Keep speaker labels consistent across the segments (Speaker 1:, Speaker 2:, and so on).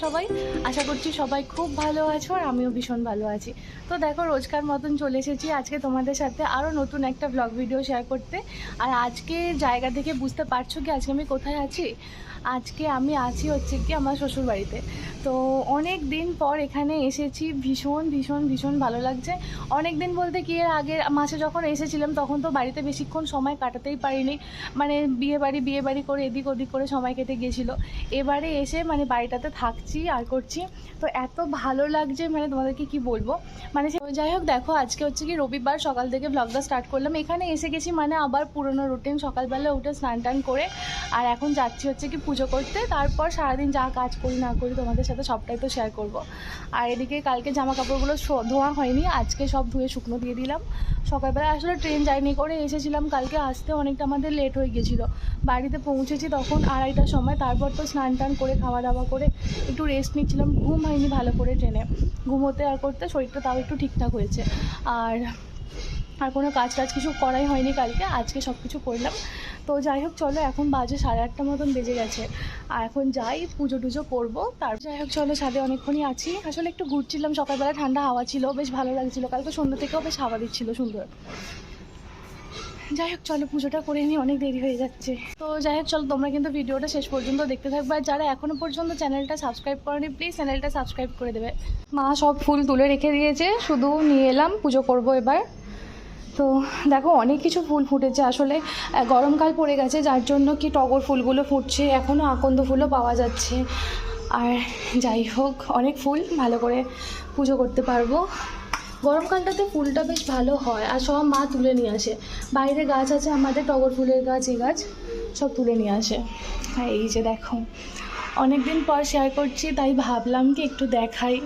Speaker 1: করছি সবাই খুব ভালো আছো আর আমিও ভীষণ ভালো আছি। তো দেখো, রোজকার মতন চলে এসেছি আজকে তোমাদের সাথে আরও নতুন একটা ব্লগ ভিডিও শেয়ার করতে। আর আজকে জায়গা থেকে বুঝতে পারছ কি আজকে আমি কোথায় আছি? আজকে আমি আছি হচ্ছে কি আমার শ্বশুর বাড়িতে তো অনেক দিন পর এখানে এসেছি, ভীষণ ভীষণ ভীষণ ভালো লাগছে। অনেক দিন বলতে কি এর আগের মাসে যখন এসেছিলাম তখন তো বাড়িতে বেশিক্ষণ সময় কাটাতেই পারিনি। মানে বিয়ে বাড়ি বিয়ে বাড়ি করে এদিক ওদিক করে সময় কেটে গেছিল। এবারে এসে মানে বাড়িটাতে থাকছি আর করছি। তো এত ভালো লাগছে মানে তোমাদেরকে কি বলব? মানে যাই হোক দেখো, আজকে হচ্ছে কি রবিবার, সকাল থেকে ব্লগটা স্টার্ট করলাম। এখানে এসে গেছি মানে আবার পুরনো রুটিন সকালবেলা উঠে স্নান টান করে। আর এখন যাচ্ছি হচ্ছে কি পুজো করতে, তারপর সারাদিন যা কাজ করি না করি তোমাদের সাথে সবটাই তো শেয়ার করব। আর এদিকে কালকে জামা কাপড়গুলো ধোয়া হয়নি, আজকে সব ধুয়ে শুকনো দিয়ে দিলাম। সকালবেলা আসলে ট্রেন যায়নি করে এসেছিলাম, কালকে আসতে অনেকটা আমাদের লেট হয়ে গেছিল। বাড়িতে পৌঁছেছি তখন আড়াইটার সময়, তারপর তো স্নান টান করে খাওয়া দাওয়া করে একটু রেস্ট নিচ্ছিলাম। ঘুম হয়নি ভালো করে ট্রেনে ঘুমোতে আর করতে শরীরটা তাও একটু ঠিকঠাক হয়েছে। আর আর কোনো কাজ টাজ কিছু করাই হয়নি কালকে, আজকে সব কিছু করলাম। তো যাই হোক, চলো এখন বাজে সাড়ে আটটা মতন বেজে গেছে। আর এখন যাই পুজো টুজো করব। তার যাই হোক, চলো ছাদে অনেকক্ষণই আছি। আসলে একটু ঘুরছিলাম, সকালবেলা ঠান্ডা হাওয়া ছিল, বেশ ভালো লাগছিল। কালকে সন্ধ্যা থেকেও বেশ হাওয়া দিচ্ছিল, সুন্দর। যাই হোক, চলো পুজোটা করে নিই, অনেক দেরি হয়ে যাচ্ছে। তো যাই হোক, চলো তোমরা কিন্তু ভিডিওটা শেষ পর্যন্ত দেখতে থাকবে। আর যারা এখনও পর্যন্ত চ্যানেলটা সাবস্ক্রাইব করনি প্লিজ চ্যানেলটা সাবস্ক্রাইব করে দেবে। মা সব ফুল তুলে রেখে দিয়েছে, শুধু নিয়ে এলাম, পুজো করব এবার। তো দেখো অনেক কিছু ফুল ফুটেছে আসলে গরমকাল পড়ে গেছে, যার জন্য কি টগর ফুলগুলো ফুটছে এখনও আকন্দ ফুলও পাওয়া যাচ্ছে। আর যাই হোক, অনেক ফুল, ভালো করে পুজো করতে পারব। গরমকালটাতে ফুলটা বেশ ভালো হয়, আর সব মা তুলে নিয়ে আসে। বাইরে গাছ আছে, আমাদের টগর ফুলের গাছ, এই গাছ, সব তুলে নিয়ে আসে। হ্যাঁ এই যে দেখো অনেক দিন পর শেয়ার করছি, তাই ভাবলাম কি একটু দেখাই।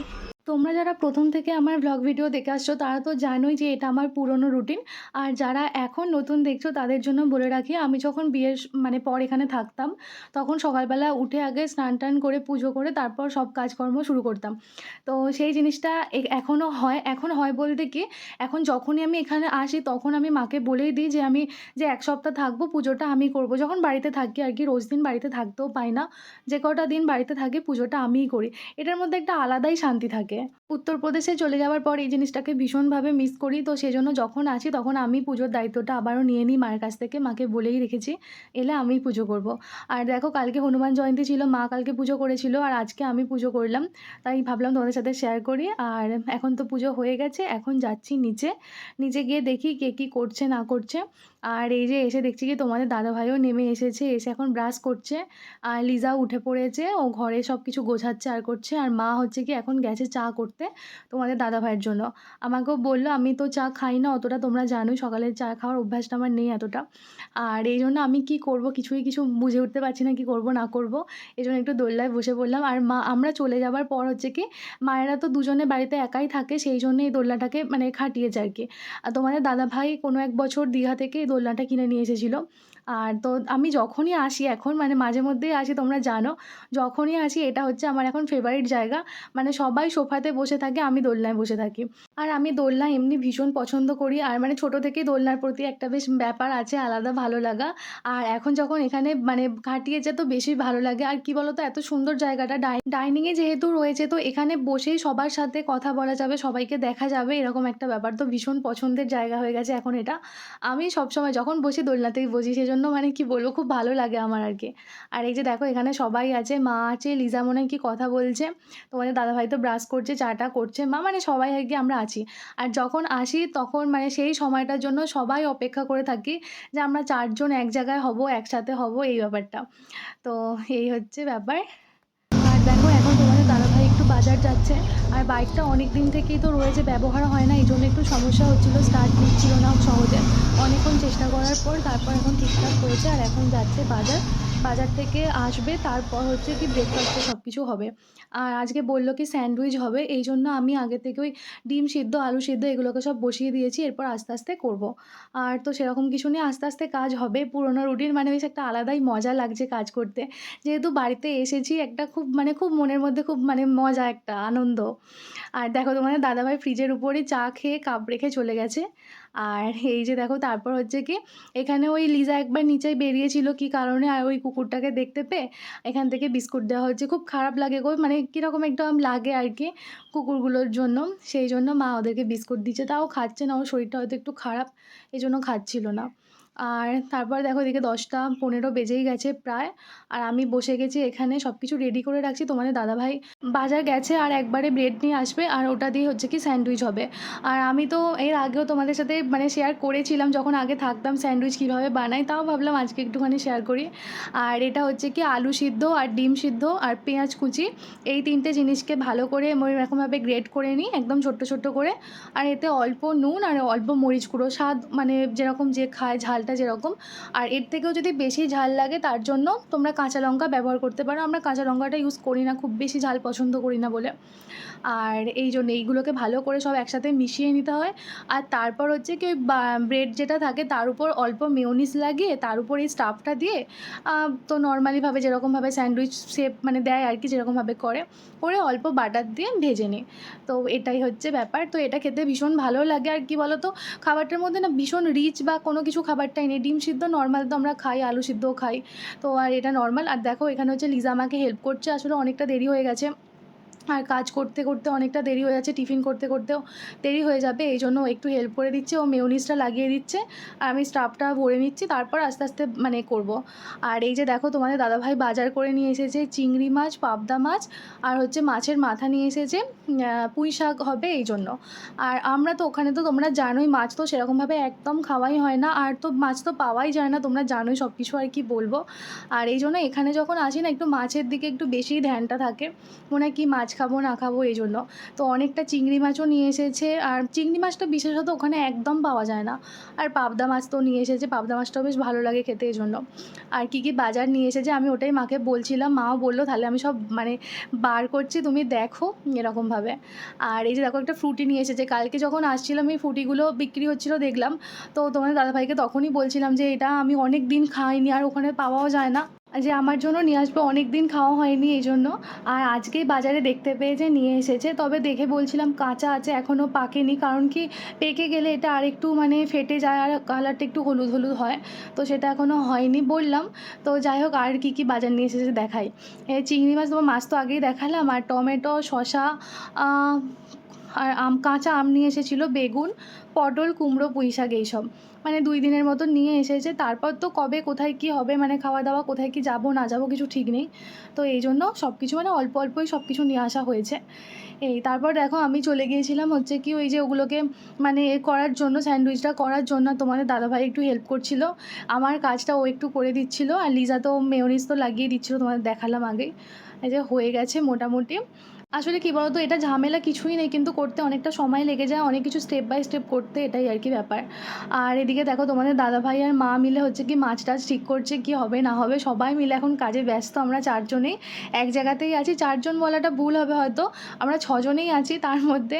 Speaker 1: তোমরা যারা প্রথম থেকে আমার ব্লগ ভিডিও দেখে আসছো, তারা তো জানোই যে এটা আমার পুরনো রুটিন আর যারা এখন নতুন দেখছ, তাদের জন্য বলে রাখি, আমি যখন বিয়ের মানে পর এখানে থাকতাম, তখন সকালবেলা উঠে আগে স্নান টান করে পুজো করে তারপর সব কাজকর্ম শুরু করতাম। তো সেই জিনিসটা এখনও হয়, এখন হয় বলতে কি, এখন যখনই আমি এখানে আসি, তখন আমি মাকে বলেই দিই যে আমি যে এক সপ্তাহ থাকব, পুজোটা আমি করব। যখন বাড়িতে থাকি আর কি, রোজ দিন বাড়িতে থাকতেও পাই না, যে কটা দিন বাড়িতে থাকি, পুজোটা আমিই করি। এটার মধ্যে একটা আলাদাই শান্তি থাকে। উত্তরপ্রদেশে চলে যাওয়ার পর এই জিনিসটাকে ভীষণভাবে মিস করি। তো সেজন্য যখন আসি তখন আমি পুজোর দায়িত্বটা আবারও নিয়ে নিই মায়ের কাছ থেকে। মাকে বলেই রেখেছি, এলে আমিই পুজো করব। আর দেখো কালকে হনুমান জয়ন্তী ছিল, মা কালকে পুজো করেছিল আর আজকে আমি পুজো করলাম। তাই ভাবলাম তোমাদের সাথে শেয়ার করি। আর এখন তো পুজো হয়ে গেছে, এখন যাচ্ছি নিচে। নিচে গিয়ে দেখি কে কী করছে, না করছে। আর এই যে এসে দেখছি কি তোমাদের দাদাভাইও নেমে এসেছে, এসে এখন ব্রাশ করছে। আর লিজাও উঠে পড়েছে, ও ঘরে সব কিছু গোছাচ্ছে আর করছে। আর মা হচ্ছে কি এখন গেছে চা করতে তোমাদের দাদা ভাইয়ের জন্য। আমাকেও বলল, আমি তো চা খাই না, অতটা তোমরা জানোই, সকালে চা খাওয়ার অভ্যাসটা আমার নেই এতটা। আর এই জন্য আমি কি করব? কিছুই কিছু বুঝে উঠতে পারছি না কি করব, না করব। এই জন্য একটু দোল্লায় বসে পড়লাম। আর মা, আমরা চলে যাবার পর হচ্ছে কি, মায়েরা তো দুজনে বাড়িতে একাই থাকে, সেই জন্য এই দোলনাটাকে মানে খাটিয়েছে আর কি। আর তোমাদের দাদাভাই কোনো এক বছর দীঘা থেকে এই দোলনাটা কিনে নিয়ে এসেছিল। আর তো আমি যখনই আসি, এখন মানে মাঝে মধ্যেই আসি, তোমরা জানো, যখনই আসি এটা হচ্ছে আমার এখন ফেভারিট জায়গা। মানে সবাই সোফাতে বসে থাকে, আমি দোলনায় বসে থাকি। আর আমি দোলনা এমনি ভীষণ পছন্দ করি। আর মানে ছোটো থেকেই দোলনার প্রতি একটা বেশ ব্যাপার আছে, আলাদা ভালো লাগা। আর এখন যখন এখানে মানে খাটিয়েছে তো বেশি ভালো লাগে। আর কি বলতো, এত সুন্দর জায়গাটা। ডাই ডাইনিংয়ে যেহেতু রয়েছে, তো এখানে বসেই সবার সাথে কথা বলা যাবে, সবাইকে দেখা যাবে, এরকম একটা ব্যাপার। তো ভীষণ পছন্দের জায়গা হয়ে গেছে এখন এটা। আমি সবসময় যখন বসি দোলনাতেই বসি সেজন্য মানে কি বলব, খুব ভালো লাগে আমার আর কি। আর এই যে দেখো, এখানে সবাই আছে, মা আছে, লিজা মনে কি কথা বলছে। তোমাদের দাদাভাই তো ব্রাশ করছে, চাটা করছে, মা মানে সবাই আর কি আমরা আছি। আর যখন আসি তখন মানে সেই সময়টার জন্য সবাই অপেক্ষা করে থাকি যে আমরা চারজন এক জায়গায় হব, একসাথে হব, এই ব্যাপারটা। তো এই হচ্ছে ব্যাপার। আর দেখো বাজার যাচ্ছে। আর বাইকটা অনেক দিন থেকেই তো রয়েছে, ব্যবহার হয় না, এই জন্য একটু সমস্যা হচ্ছিল স্টার্ট নিচ্ছিল না সহজে। অনেকক্ষণ চেষ্টা করার পর তারপর এখন ঠিকঠাক হয়েছে, আর এখন যাচ্ছে বাজার। বাজার থেকে আসবে, তারপর হচ্ছে কি ব্রেকফাস্টে সব কিছু হবে। আর আজকে বলল কি স্যান্ডউইচ হবে, এই জন্য আমি আগে থেকে ওই ডিম সিদ্ধ, আলু সিদ্ধ এগুলোকে সব বসিয়ে দিয়েছি, এরপর আস্তে আস্তে করব। আর তো সেরকম কিছু নিয়ে আস্তে আস্তে কাজ হবে। পুরোনো রুটিন মানে বেশ একটা আলাদাই মজা লাগছে কাজ করতে। যেহেতু বাড়িতে এসেছি, একটা খুব মানে খুব মনের মধ্যে খুব মানে মজা, একটা আনন্দ। আর দেখো তোমাদের দাদাভাই ফ্রিজের উপরে চা খেয়ে কাপ রেখে চলে গেছে। আর এই যে দেখো, তারপর হচ্ছে কি, এখানে ওই লিজা একবার নিচেই বেরিয়েছিল, কি কারণে? আর ওই কুকুরটাকে দেখতে পেয়ে এখান থেকে বিস্কুট দেওয়া হচ্ছে খুব খারাপ লাগে গো মানে কীরকম একদম লাগে আর কি কুকুরগুলোর জন্য। সেই জন্য মা ওদেরকে বিস্কুট দিচ্ছে, তাও খাচ্ছে না, ওর শরীরটা হয়তো একটু খারাপ এই জন্য খাচ্ছিল না। আর তারপর দেখো এদিকে দশটা পনেরো বেজেই গেছে প্রায়। আর আমি বসে গেছি এখানে সব কিছু রেডি করে রাখছি। তোমাদের দাদাভাই বাজার গেছে আর একবারে ব্রেড নিয়ে আসবে আর ওটা দিয়ে হচ্ছে কি স্যান্ডউইচ হবে। আর আমি তো এর আগেও তোমাদের সাথে মানে শেয়ার করেছিলাম, যখন আগে থাকতাম স্যান্ডউইচ কীভাবে বানাই, তাও ভাবলাম আজকে একটুখানি শেয়ার করি। আর এটা হচ্ছে কি আলু সিদ্ধ আর ডিম সিদ্ধ আর পেঁয়াজ কুচি। এই তিনটে জিনিসকে ভালো করে এরকমভাবে গ্রেট করে নিই, একদম ছোট্ট ছোট্ট করে। আর এতে অল্প নুন আর অল্প মরিচ গুঁড়ো, স্বাদ মানে যেরকম যে খায় ঝালটা যেরকম। আর এর থেকেও যদি বেশি ঝাল লাগে, তার জন্য তোমরা কাঁচা লঙ্কা ব্যবহার করতে পারো। আমরা কাঁচা লঙ্কাটা ইউজ করি না, খুব বেশি ঝাল পছন্দ করি না বলে। আর এই জন্য এইগুলোকে ভালো করে সব একসাথে মিশিয়ে নিতে হয়। আর তারপর হচ্ছে কি ওই ব্রেড যেটা থাকে, তার উপর অল্প মেয়োনিজ লাগিয়ে, তার উপর এই স্টাফটা দিয়ে তো নর্মালিভাবে যেরকমভাবে স্যান্ডউইচ শেপ মানে দেয় আর কি যেরকমভাবে করে করে অল্প বাটার দিয়ে ভেজে নিই। তো এটাই হচ্ছে ব্যাপার। তো এটা খেতে ভীষণ ভালো লাগে। আর কি বলো তো খাবারটার মধ্যে না ভীষণ রিচ বা কোনো কিছু খাবারটাই নেই ডিম সিদ্ধ নর্মাল তো আমরা খাই, আলু সিদ্ধও খাই। তো আর এটা নর্মাল আর দেখো, এখানে হচ্ছে লিজা আমাকে হেল্প করছে। আসলে অনেকটা দেরি হয়ে গেছে। আর কাজ করতে করতে অনেকটা দেরি হয়ে যাচ্ছে, টিফিন করতে করতেও দেরি হয়ে যাবে, এই জন্য একটু হেল্প করে দিচ্ছে, ও মেয়োনিজটা লাগিয়ে দিচ্ছে, আর আমি স্টাফটা ভরে নিচ্ছি, তারপর আস্তে আস্তে মানে করব। আর এই যে দেখো তোমাদের দাদাভাই বাজার করে নিয়ে এসেছে চিংড়ি মাছ, পাবদা মাছ, আর হচ্ছে মাছের মাথা নিয়ে এসেছে পুঁই শাক হবে এই জন্য। আর আমরা তো ওখানে তো তোমরা জানোই, মাছ তো সেরকমভাবে একদম খাওয়াই হয় না, আর তো মাছ তো পাওয়াই যায় না, তোমরা জানোই সব কিছু আর কি বলব। আর এই জন্য এখানে যখন আসি না, একটু মাছের দিকে একটু বেশি ধ্যানটা থাকে, মনে হয় কি মাছ খাব, না খাব, এই জন্য। তো অনেকটা চিংড়ি মাছও নিয়ে এসেছে। আর চিংড়ি মাছটা বিশেষত ওখানে একদম পাওয়া যায় না। আর পাবদা মাছ তো নিয়ে এসেছে। পাবদা মাছটাও বেশ ভালো লাগে খেতে এই জন্য। আর কী কী বাজার নিয়ে এসেছে আমি ওটাই মাকে বলছিলাম। মাও বলল, তাহলে আমি সব মানে বার করছি, তুমি দেখো এরকমভাবে। আর এই যে দেখো একটা ফ্রুটি নিয়ে এসেছে। কালকে যখন আসছিলাম, এই ফ্রুটিগুলো বিক্রি হচ্ছিল দেখলাম। তো তোমাদের দাদাভাইকে তখনই বলছিলাম যে, এটা আমি অনেক দিন খাইনি, আর ওখানে পাওয়াও যায় না। যে আমার জন্য নিয়ে আসবে অনেক দিন খাওয়া হয়নি এই জন্য আর আজকেই বাজারে দেখতে পেয়ে যে নিয়ে এসেছে। তবে দেখে বলছিলাম কাঁচা আছে এখনও পাকেনি। কারণ কি পেকে গেলে এটা আর একটু মানে ফেটে যায় আর কালারটা একটু হলুদ হলুদ হয়। তো সেটা এখনও হয়নি বললাম। তো যাই হোক আর কী কী বাজার নিয়ে এসেছে দেখাই। এই চিংড়ি মাছ তোমার মাছ তো আগেই দেখালাম। আর টমেটো আহ, আর আম, কাঁচা আম নিয়ে এসেছিল, বেগুন, পটল, কুমড়ো, পুঁই শাক এইসব। মানে দুই দিনের মতো নিয়ে এসেছে। তারপর তো কবে, কোথায় কি হবে মানে খাওয়া দাওয়া, কোথায় কি যাব, না যাব কিছু ঠিক নেই। তো এই জন্য সব কিছু মানে অল্প অল্পই সব কিছু নিয়ে আসা হয়েছে। এই তারপর দেখো আমি চলে গিয়েছিলাম হচ্ছে কি ওই যে ওগুলোকে মানে এ করার জন্য, স্যান্ডউইচটা করার জন্য তোমাদের দাদাভাই একটু হেল্প করছিল। আমার কাজটা ও একটু করে দিচ্ছিল। আর লিজা তো মেয়োনিজ তো লাগিয়ে দিচ্ছিল, তোমাদের দেখালাম আগেই। এই যে হয়ে গেছে মোটামুটি। আসলে কী বলতো, এটা ঝামেলা কিছুই নেই, কিন্তু করতে অনেকটা সময় লেগে যায়, অনেক কিছু স্টেপ বাই স্টেপ করতে এটাই আর কি ব্যাপার। আর এদিকে দেখো তোমাদের দাদা ভাই আর মা মিলে হচ্ছে কি মাছ টাছ ঠিক করছে, কি হবে না হবে, সবাই মিলে এখন কাজে ব্যস্ত, আমরা চারজনেই। এক জায়গাতেই আছি, চারজন বলাটা ভুল হবে হয়তো, আমরা ছজনেই আছি, তার মধ্যে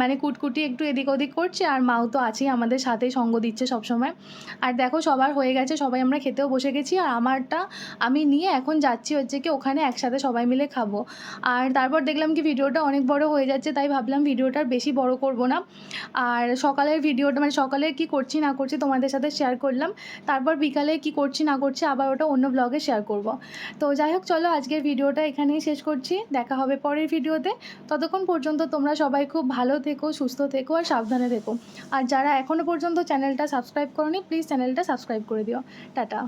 Speaker 1: মানে কুটকুটি একটু এদিক ওদিক করছে, আর মাও তো আছেই, আমাদের সাথেই সঙ্গ দিচ্ছে সবসময়। আর দেখো সবার হয়ে গেছে, সবাই আমরা খেতেও বসে গেছি, আর আমারটা আমি নিয়ে এখন যাচ্ছি হচ্ছে কি ওখানে একসাথে সবাই মিলে খাব। আর তারপর দেখলাম কি ভিডিওটা অনেক বড় হয়ে যাচ্ছে, তাই ভাবলাম ভিডিওটা বেশি বড় করব না। আর সকালের ভিডিওটা মানে সকালে কি করছি না করছি তোমাদের সাথে শেয়ার করলাম। তারপর বিকালে কি করছি না করছি আবার ওটা অন্য ব্লগে শেয়ার করব। তো যাই হোক, চলো আজকের ভিডিওটা এখানেই শেষ করছি। দেখা হবে পরের ভিডিওতে। ততক্ষণ পর্যন্ত তোমরা সবাই খুব ভালো থেকো, সুস্থ থেকো আর সাবধানে থেকো। আর যারা এখনও পর্যন্ত চ্যানেলটা সাবস্ক্রাইব করনি প্লিজ চ্যানেলটা সাবস্ক্রাইব করে দিও। টাটা।